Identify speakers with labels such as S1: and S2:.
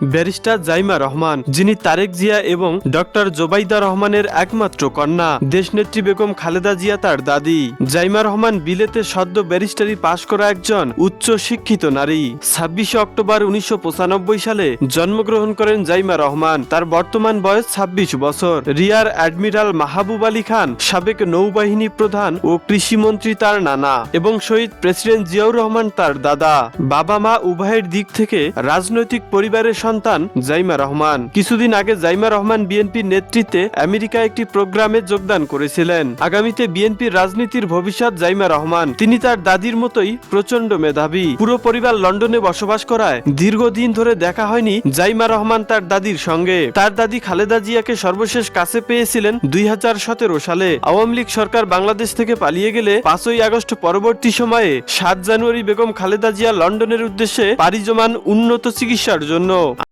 S1: Barrister Zaima Rahman, যিনি তারেক জিয়া এবং doctor Zubaida রহমানের একমাত্র কন্যা, দেশনেত্রী বেগম খালেদা জিয়া তার দাদি। জাইমা রহমান বিলেতে সদ্য ব্যারিস্টারি পাশ করা একজন উচ্চ শিক্ষিত নারী। ছাব্বিশে অক্টোবর উনিশশো পঁচানব্বই সালে জন্মগ্রহণ করেন জাইমা রহমান। তার বর্তমান বয়স ২৬ বছর। রিয়ার অ্যাডমিরাল মাহবুব আলী খান সাবেক নৌবাহিনী প্রধান ও কৃষিমন্ত্রী তার নানা এবং শহীদ প্রেসিডেন্ট জিয়াউর রহমান তার দাদা। বাবা মা উভয়ের দিক থেকে রাজনৈতিক পরিবারের সন্তান জাইমা রহমান। কিছুদিন আগে জাইমা রহমান বিএনপির নেতৃত্বে আমেরিকা একটি প্রোগ্রামে যোগদান করেছিলেন। আগামীতে বিএনপির রাজনীতির ভবিষ্যৎ জাইমা রহমান। তিনি তার দাদির মতোই প্রচণ্ড মেধাবী। পুরো পরিবার লন্ডনে বসবাস করায় দীর্ঘদিন ধরে দেখা হয়নি জাইমা রহমান তার দাদির সঙ্গে। তার দাদি খালেদা জিয়াকে সর্বশেষ কাছে পেয়েছিলেন দুই হাজার সতেরো সালে। আওয়ামী লীগ সরকার বাংলাদেশ থেকে পালিয়ে গেলে পাঁচই আগস্ট পরবর্তী সময়ে সাত জানুয়ারি বেগম খালেদা জিয়া লন্ডনের উদ্দেশ্যে পাড়ি জমান উন্নত চিকিৎসার জন্য।